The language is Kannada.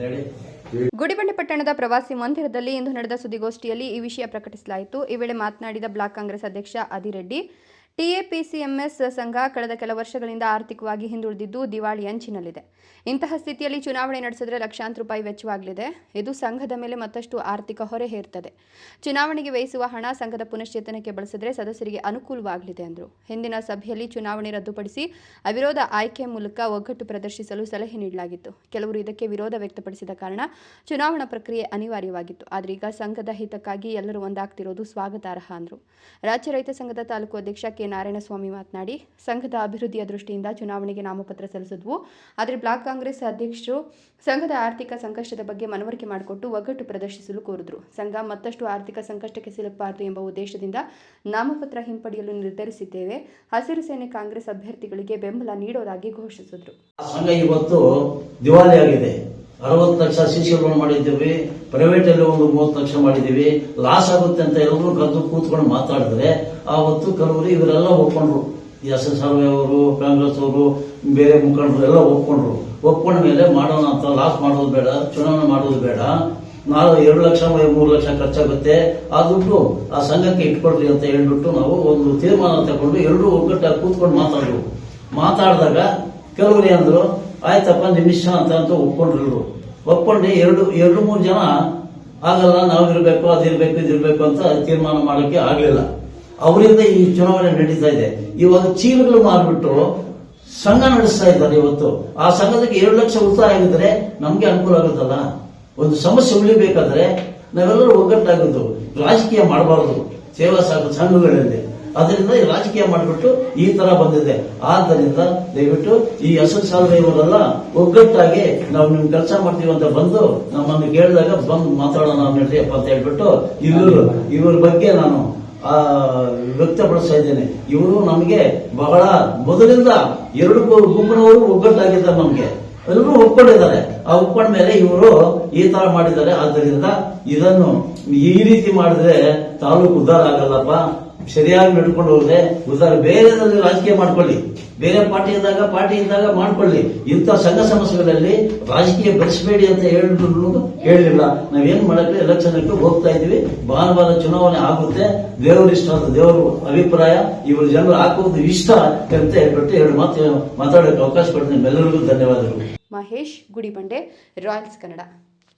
ಹೇಳಿ ಗುಡಿಬಂಡೆ ಪಟ್ಟಣದ ಪ್ರವಾಸಿ ಮಂದಿರದಲ್ಲಿ ಇಂದು ನಡೆದ ಸುದ್ದಿಗೋಷ್ಠಿಯಲ್ಲಿ ಈ ವಿಷಯ ಪ್ರಕಟಿಸಲಾಯಿತು. ಈ ವೇಳೆ ಮಾತನಾಡಿದ ಬ್ಲಾಕ್ ಕಾಂಗ್ರೆಸ್ ಅಧ್ಯಕ್ಷ ಅದಿರೆಡ್ಡಿ ಟಿಎಪಿಸಿಎಂಎಸ್ ಸಂಘ ಕಳೆದ ಕೆಲ ವರ್ಷಗಳಿಂದ ಆರ್ಥಿಕವಾಗಿ ಹಿಂದುಳಿದಿದ್ದು ದಿವಾಳಿ ಅಂಚಿನಲ್ಲಿದೆ. ಇಂತಹ ಸ್ಥಿತಿಯಲ್ಲಿ ಚುನಾವಣೆ ನಡೆಸಿದ್ರೆ ಲಕ್ಷಾಂತರ ರೂಪಾಯಿ ವೆಚ್ಚವಾಗಲಿದೆ. ಇದು ಸಂಘದ ಮೇಲೆ ಮತ್ತಷ್ಟು ಆರ್ಥಿಕ ಹೊರೆ ಹೇರ್ತದೆ. ಚುನಾವಣೆಗೆ ವ್ಯಯಿಸುವ ಹಣ ಸಂಘದ ಪುನಶ್ಚೇತನಕ್ಕೆ ಬಳಸಿದ್ರೆ ಸದಸ್ಯರಿಗೆ ಅನುಕೂಲವಾಗಲಿದೆ ಎಂದರು ಹಿಂದಿನ ಸಭೆಯಲ್ಲಿ ಚುನಾವಣೆ ರದ್ದುಪಡಿಸಿ ಅವಿರೋಧ ಆಯ್ಕೆ ಮೂಲಕ ಒಗ್ಗಟ್ಟು ಪ್ರದರ್ಶಿಸಲು ಸಲಹೆ ನೀಡಲಾಗಿತ್ತು. ಕೆಲವರು ಇದಕ್ಕೆ ವಿರೋಧ ವ್ಯಕ್ತಪಡಿಸಿದ ಕಾರಣ ಚುನಾವಣಾ ಪ್ರಕ್ರಿಯೆ ಅನಿವಾರ್ಯವಾಗಿತ್ತು. ಆದರೆ ಈಗ ಸಂಘದ ಹಿತಕ್ಕಾಗಿ ಎಲ್ಲರೂ ಒಂದಾಗ್ತಿರೋದು ಸ್ವಾಗತಾರ್ಹ ಅಂದರು. ರಾಜ್ಯ ರೈತ ಸಂಘದ ತಾಲೂಕು ಅಧ್ಯಕ್ಷ ಕೆ. ನಾರಾಯಣಸ್ವಾಮಿ ಮಾತನಾಡಿ, ಸಂಘದ ಅಭಿವೃದ್ಧಿಯ ದೃಷ್ಟಿಯಿಂದ ಚುನಾವಣೆಗೆ ನಾಮಪತ್ರ ಸಲ್ಲಿಸಿದ್ವು. ಆದರೆ ಬ್ಲಾಕ್ ಕಾಂಗ್ರೆಸ್ ಅಧ್ಯಕ್ಷರು ಸಂಘದ ಆರ್ಥಿಕ ಸಂಕಷ್ಟದ ಬಗ್ಗೆ ಮನವರಿಕೆ ಮಾಡಿಕೊಟ್ಟು ಒಗ್ಗಟ್ಟು ಪ್ರದರ್ಶಿಸಲು ಕೋರಿದ್ರು. ಸಂಘ ಮತ್ತಷ್ಟು ಆರ್ಥಿಕ ಸಂಕಷ್ಟಕ್ಕೆ ಸಿಲುಕಬಾರದು ಎಂಬ ಉದ್ದೇಶದಿಂದ ನಾಮಪತ್ರ ಹಿಂಪಡೆಯಲು ನಿರ್ಧರಿಸಿದ್ದೇವೆ. ಹಸಿರು ಸೇನೆ ಕಾಂಗ್ರೆಸ್ ಅಭ್ಯರ್ಥಿಗಳಿಗೆ ಬೆಂಬಲ ನೀಡೋದಾಗಿ ಘೋಷಿಸಿದ್ರು. ಆ ಲಕ್ಷ ಸಿ ಸಿ ಲೋನ್ ಅರವತ್ತು ಮಾಡಿದ್ದೀವಿ ಪ್ರೈವೇಟ್ ಅಲ್ಲಿ ಒಂದು ಮೂವತ್ತು ಲಕ್ಷ ಮಾಡಿದ್ದೀವಿ. ಲಾಸ್ ಆಗುತ್ತೆ ಅಂತ ಎಲ್ಲರೂ ಕರೆದು ಕೂತ್ಕೊಂಡು ಮಾತಾಡಿದ್ರೆ ಆವತ್ತು ಕೆಲವರು ಇವರೆಲ್ಲ ಒಪ್ಕೊಂಡ್ರು. ಎಸ್ ಎಸ್ ಆರ್ ಅವರು, ಕಾಂಗ್ರೆಸ್ ಅವರು, ಬೇರೆ ಮುಖಂಡರು ಎಲ್ಲ ಒಪ್ಕೊಂಡ್ರು. ಒಪ್ಕೊಂಡ ಮೇಲೆ ಮಾಡೋಣ ಅಂತ ಲಾಸ್ ಮಾಡೋದು ಬೇಡ, ಚುನಾವಣೆ ಮಾಡೋದು ಬೇಡ. ನಾವು ಎರಡು ಲಕ್ಷ, ಮೂರು ಲಕ್ಷ ಖರ್ಚಾಗುತ್ತೆ. ಆ ದುಡ್ಡು ಆ ಸಂಘಕ್ಕೆ ಇಟ್ಕೊಳ್ರಿ ಅಂತ ಹೇಳ್ಬಿಟ್ಟು ನಾವು ಒಂದು ತೀರ್ಮಾನ ತಗೊಂಡು ಎಲ್ಲರೂ ಒಗ್ಗಟ್ಟಾಗಿ ಕೂತ್ಕೊಂಡು ಮಾತಾಡಿದ್ರು ಮಾತಾಡಿದಾಗ ಕೆಲವರು ಏನಂದ್ರು ಆಯ್ತಪ್ಪ ನಿಮಿಷ ಅಂತ ಅಂತ ಒಪ್ಕೊಂಡ್ರು ಒಪ್ಕೊಂಡು ಎರಡು ಎರಡು, ಮೂರು ಜನ ಆಗಲ್ಲ, ನಾವು ಇರ್ಬೇಕು ಅದಿರ್ಬೇಕು ಇದಿರ್ಬೇಕು ಅಂತ ತೀರ್ಮಾನ ಮಾಡೋಕೆ ಆಗ್ಲಿಲ್ಲ. ಅವರಿಂದ ಈ ಚುನಾವಣೆ ನಡೀತಾ ಇದೆ. ಇವಾಗ ಚೀಲಗಳು ಮಾರ್ಬಿಟ್ಟು ಸಂಘ ನಡೆಸ್ತಾ ಇದ್ದಾರೆ ಇವತ್ತು. ಆ ಸಂಘದಕ್ಕೆ ಎರಡು ಲಕ್ಷ ಉಳಿತಾಯ ಆಗಿದ್ರೆ ನಮ್ಗೆ ಅನುಕೂಲ ಆಗುತ್ತಲ್ಲ? ಒಂದು ಸಮಸ್ಯೆ ಉಳಿಬೇಕಾದ್ರೆ ನಾವೆಲ್ಲರೂ ಒಗ್ಗಟ್ಟಾಗೋದು ರಾಜಕೀಯ ಮಾಡಬಾರದು. ಸೇವಾ ಸಂಘಗಳಲ್ಲಿ. ಅದರಿಂದ ರಾಜಕೀಯ ಮಾಡಿಬಿಟ್ಟು ಈ ತರ ಬಂದಿದೆ. ಆದ್ದರಿಂದ ದಯವಿಟ್ಟು ಈ ಅಶೋಕ್ ಸಾಲ್ವೆ ಇವರೆಲ್ಲ ಒಗ್ಗಟ್ಟಾಗಿ ನಾವು ನಿಮ್ ಕೆಲಸ ಮಾಡ್ತೀವಿ ಅಂತ ಬಂದು ನಮ್ಮನ್ನು ಕೇಳಿದಾಗ ಬಂದು ಮಾತಾಡೋಣ ನಡೆಯಪ್ಪ ಅಂತ ಹೇಳ್ಬಿಟ್ಟು ಇವರು, ಇವ್ರ ಬಗ್ಗೆ ನಾನು, ಆ, ವ್ಯಕ್ತಪಡಿಸ್ತಾ ಇದ್ದೇನೆ. ಇವರು ನಮಗೆ ಬಹಳ ಮೊದಲಿಂದ ಎರಡು ಗುಂಪಿನವರು ಒಗ್ಗಟ್ಟಾಗಿದ್ದಾರೆ ನಮಗೆ. ಎಲ್ಲರೂ ಒಪ್ಕೊಂಡಿದ್ದಾರೆ. ಆ ಒಪ್ಕೊಂಡ ಮೇಲೆ ಇವರು ಈ ತರ ಮಾಡಿದ್ದಾರೆ. ಆದ್ದರಿಂದ ಇದನ್ನು ಈ ರೀತಿ ಮಾಡಿದ್ರೆ ತಾಲೂಕು ಉದ್ದಾರ ಆಗಲ್ಲಪ್ಪ. ಸರಿಯಾಗಿ ನಡ್ಕೊಂಡು ಹೋದ್ರೆ ಉದಾಹರ ಬೇರೆದಲ್ಲಿ ರಾಜಕೀಯ ಮಾಡ್ಕೊಳ್ಳಿ. ಬೇರೆ ಪಾರ್ಟಿ ಇದ್ದಾಗ ಪಾರ್ಟಿ ಇದ್ದಾಗ ಮಾಡ್ಕೊಳ್ಳಿ. ಇಂಥ ಸಂಘ ಸಮಸ್ಯೆಗಳಲ್ಲಿ ರಾಜಕೀಯ ಬೆಳೆಸಬೇಡಿ ಅಂತ ಹೇಳಿದ್ರು ಹೇಳಿಲ್ಲ. ನಾವೇನ್ ಮಾಡಕ್ಕೆ ಎಲೆಕ್ಷನ್ಗೆ ಹೋಗ್ತಾ ಇದೀವಿ ಭಾನುವಾರ ಚುನಾವಣೆ ಆಗುತ್ತೆ. ದೇವರ ಇಷ್ಟ ಅಂತ ದೇವರ ಅಭಿಪ್ರಾಯ. ಇವರು ಜನರು ಹಾಕುವುದು ಇಷ್ಟ ಅಂತ ಹೇಳ್ಬಿಟ್ಟು ಎರಡು ಮಾತು ಮಾತಾಡೋಕೆ ಅವಕಾಶ ಕೊಡ್ತೀನಿ ಎಲ್ಲರಿಗೂ ಧನ್ಯವಾದಗಳು. ಮಹೇಶ್ ಗುಡಿಬಂಡೆ, ರಾಯಲ್ಸ್ ಕನ್ನಡ.